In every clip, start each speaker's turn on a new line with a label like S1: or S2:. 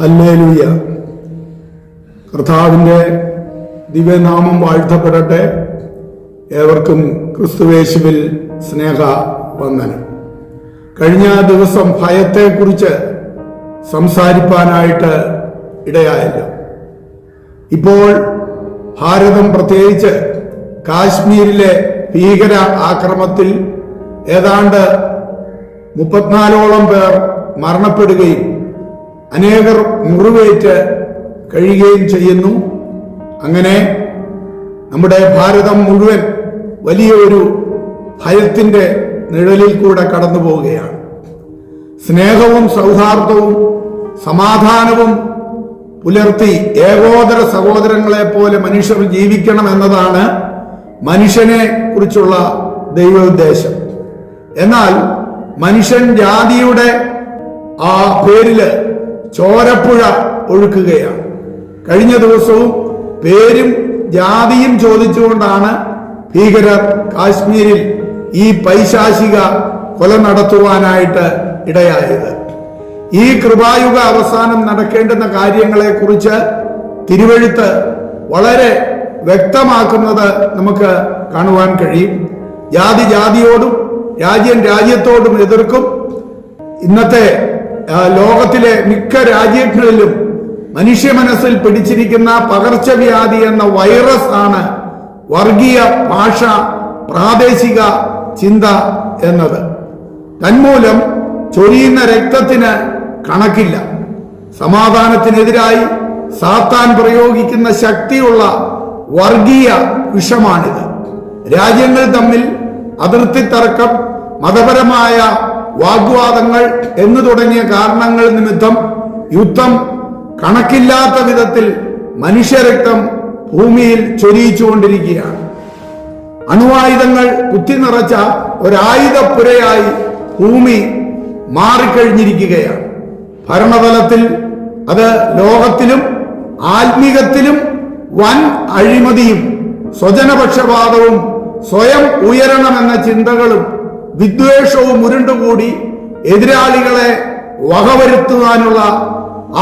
S1: Hallelujah. കർത്താവിന്റെ ദിവ്യനാമം വാഴ്ത്തപ്പെടട്ടെ. ഏവർക്കും ക്രിസ്തുവേശുവിൽ സ്നേഹ വന്ദനം കഴിഞ്ഞ ദിവസം ഭയത്തെക്കുറിച്ച് സംസാരിപ്പാനായിട്ട് ഇടയായല്ലോ. ഇപ്പോൾ ഭാരതം പ്രത്യേകിച്ച് കാശ്മീരിലെ ഭീകര ആക്രമത്തിൽ ഏതാണ്ട് മുപ്പത്തിനാലോളം പേർ മരണപ്പെടുകയും അനേകർ മുറിവേറ്റ് കഴിയുകയും ചെയ്യുന്നു. അങ്ങനെ നമ്മുടെ ഭാരതം മുഴുവൻ വലിയൊരു ഭയത്തിന്റെ നിഴലിൽ കൂടെ കടന്നു പോവുകയാണ്. സ്നേഹവും സൗഹാർദ്ദവും സമാധാനവും പുലർത്തി ഏകോദര സഹോദരങ്ങളെ പോലെ മനുഷ്യർ ജീവിക്കണം എന്നതാണ് മനുഷ്യനെ കുറിച്ചുള്ള ദൈവോദ്ദേശം. എന്നാൽ മനുഷ്യൻ ജാതിയുടെ ആ പേരിൽ ചോരപ്പുഴ ഒഴുക്കുകയാണ്. കഴിഞ്ഞ ദിവസവും പേരും ജാതിയും ചോദിച്ചുകൊണ്ടാണ് ഭീകരർ കാശ്മീരിൽ ഈ പൈശാചിക കൊല നടത്തുവാനായിട്ട് ഇടയായത്. ഈ കൃപായുഗ അവസാനം നടക്കേണ്ടുന്ന കാര്യങ്ങളെ കുറിച്ച് തിരുവഴുത്ത് വളരെ വ്യക്തമാക്കുന്നത് നമുക്ക് കാണുവാൻ കഴിയും. ജാതി ജാതിയോടും രാജ്യം രാജ്യത്തോടും എതിർക്കും. ഇന്നത്തെ ലോകത്തിലെ മിക്ക രാജ്യങ്ങളിലും മനുഷ്യ മനസ്സിൽ പിടിച്ചിരിക്കുന്ന പകർച്ചവ്യാധി എന്ന വൈറസ് ആണ് വർഗീയ ഭാഷ പ്രാദേശിക ചിന്ത എന്നത്. തന്മൂലം ചൊരിയുന്ന രക്തത്തിന് കണക്കില്ല. സമാധാനത്തിനെതിരായി സാത്താൻ പ്രയോഗിക്കുന്ന ശക്തിയുള്ള വർഗീയ വിഷമാണിത്. രാജ്യങ്ങൾ തമ്മിൽ അതിർത്തി തർക്കം മതപരമായ വാഗ്വാദങ്ങൾ എന്നു തുടങ്ങിയ കാരണങ്ങൾ നിമിത്തം യുദ്ധം കണക്കില്ലാത്ത വിധത്തിൽ മനുഷ്യരക്തം ഭൂമിയിൽ ചൊരിയിച്ചുകൊണ്ടിരിക്കുകയാണ്. അണുവായുധങ്ങൾ കുത്തി നിറച്ച ഒരായുധപ്പുരയായി ഭൂമി മാറിക്കഴിഞ്ഞിരിക്കുകയാണ്. ഭരണതലത്തിൽ അത് ലോകത്തിലും ആത്മീകത്തിലും വൻ അഴിമതിയും സ്വജനപക്ഷപാതവും സ്വയം ഉയരണമെന്ന ചിന്തകളും വിദ്വേഷവും ഉരുണ്ടുകൂടി എതിരാളികളെ വകവരുത്തുവാനുള്ള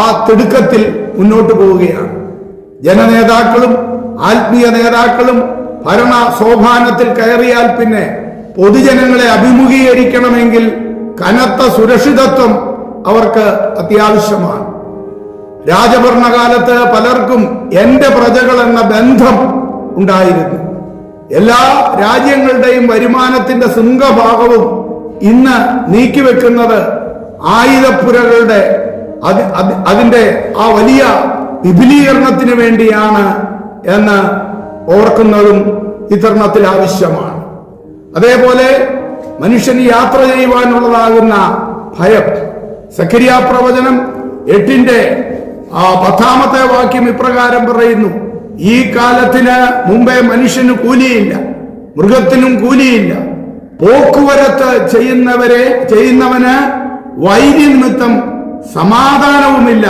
S1: ആ തിടുക്കത്തിൽ മുന്നോട്ട് പോവുകയാണ്. ജനനേതാക്കളും ആത്മീയ നേതാക്കളും ഭരണ സോപാനത്തിൽ കയറിയാൽ പിന്നെ പൊതുജനങ്ങളെ അഭിമുഖീകരിക്കണമെങ്കിൽ കനത്ത സുരക്ഷിതത്വം അവർക്ക് അത്യാവശ്യമാണ്. രാജഭരണകാലത്ത് പലർക്കും എന്റെ പ്രജകൾ എന്ന ബന്ധം ഉണ്ടായിരുന്നു. എല്ലാ രാജ്യങ്ങളുടെയും വരുമാനത്തിന്റെ സിംഹഭാഗവും ഇന്ന് നീക്കിവെക്കുന്നത് ആയുധപ്പുരകളുടെ അത് അത് അതിന്റെ ആ വലിയ വിപുലീകരണത്തിന് വേണ്ടിയാണ് എന്ന് ഓർക്കുന്നതും ഇത്തരണത്തിൽ ആവശ്യമാണ്. അതേപോലെ മനുഷ്യന് യാത്ര ചെയ്യുവാനുള്ളതാകുന്ന ഭയം. സക്രിയ പ്രവചനം എട്ടിന്റെ ആ പത്താമത്തെ വാക്യം ഇപ്രകാരം പറയുന്നു. ഈ കാലത്തിന് മുമ്പേ മനുഷ്യന് കൂലിയില്ല. മൃഗത്തിനും കൂലിയില്ല. പോക്കുവരത്ത് ചെയ്യുന്നവരെ ചെയ്യുന്നവന് വൈര്യ നിമിത്തം സമാധാനവുമില്ല.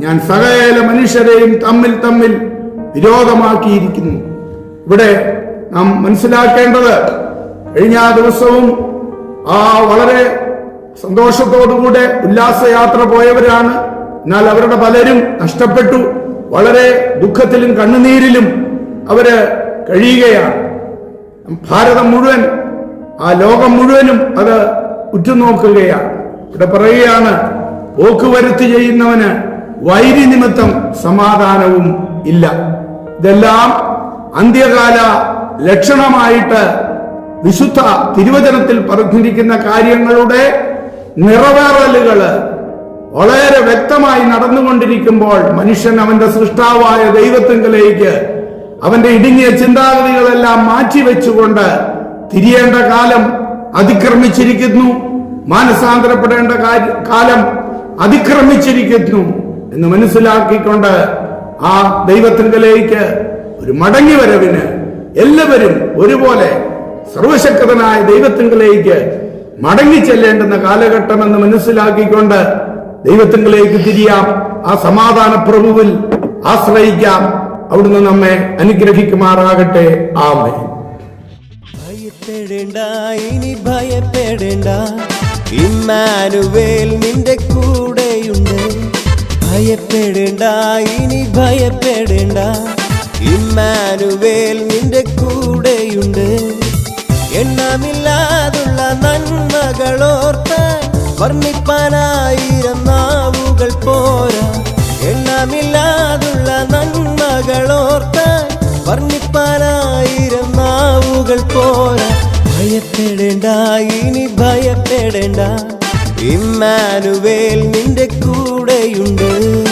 S1: ഞാൻ സകല മനുഷ്യരെയും തമ്മിൽ തമ്മിൽ വിരോധമാക്കിയിരിക്കുന്നു. ഇവിടെ നാം മനസ്സിലാക്കേണ്ടത് കഴിഞ്ഞ ദിവസവും ആ വളരെ സന്തോഷത്തോടുകൂടെ ഉല്ലാസയാത്ര പോയവരാണ്. എന്നാൽ അവരുടെ പലരും നഷ്ടപ്പെട്ടു. വളരെ ദുഃഖത്തിലും കണ്ണുനീരിലും അവർ കഴിയുകയാണ്. ഭാരതം മുഴുവൻ ആ ലോകം മുഴുവനും അത് ഉറ്റുനോക്കുകയാണ്. ഇവിടെ പറയുകയാണ് പോക്കുവരുത്തി ചെയ്യുന്നവന് വൈരി നിമിത്തം സമാധാനവും ഇല്ല. ഇതെല്ലാം അന്ത്യകാല ലക്ഷണമായിട്ട് വിശുദ്ധ തിരുവചനത്തിൽ പറഞ്ഞിരിക്കുന്ന കാര്യങ്ങളുടെ നിറവേറലുകൾ വളരെ വ്യക്തമായി നടന്നുകൊണ്ടിരിക്കുമ്പോൾ മനുഷ്യൻ അവന്റെ സൃഷ്ടാവായ ദൈവത്തിങ്കലേക്ക് അവന്റെ ഇടുങ്ങിയ ചിന്താഗതികളെല്ലാം മാറ്റിവെച്ചുകൊണ്ട് തിരിയേണ്ട കാലം അതിക്രമിച്ചിരിക്കുന്നു. മാനസാന്തരപ്പെടേണ്ട കാലം അതിക്രമിച്ചിരിക്കുന്നു എന്ന് മനസ്സിലാക്കിക്കൊണ്ട് ആ ദൈവത്തിങ്കലേക്ക് ഒരു മടങ്ങി വരവിന് എല്ലാവരും ഒരുപോലെ സർവശക്തനായ ദൈവത്തിങ്കലേക്ക് മടങ്ങി ചെല്ലേണ്ടുന്ന കാലഘട്ടമെന്ന് മനസ്സിലാക്കിക്കൊണ്ട് ദൈവത്തിങ്കിലേക്ക് തിരിയാം. ആ സമാധാന പ്രഭുവിൽ ആശ്രയിക്കാം. അവിടുന്ന് നമ്മെ അനുഗ്രഹിക്കുമാറാകട്ടെ. ആമേ
S2: ഭയപ്പെടേണ്ട ഇനി ഭയപ്പെടേണ്ട. ഇമ്മാനുവേൽ നിന്റെ കൂടെയുണ്ട്. ഭയപ്പെടേണ്ട ഇനി ഭയപ്പെടേണ്ട. ഇമ്മാനുവേൽ നിന്റെ കൂടെയുണ്ട് വർണിപ്പാനായിരം നാവുകൾ പോരാ. ഭയപ്പെടേണ്ട ഇനി ഭയപ്പെടേണ്ട. ഇമ്മാനുവേൽ നിന്റെ കൂടെയുണ്ട്.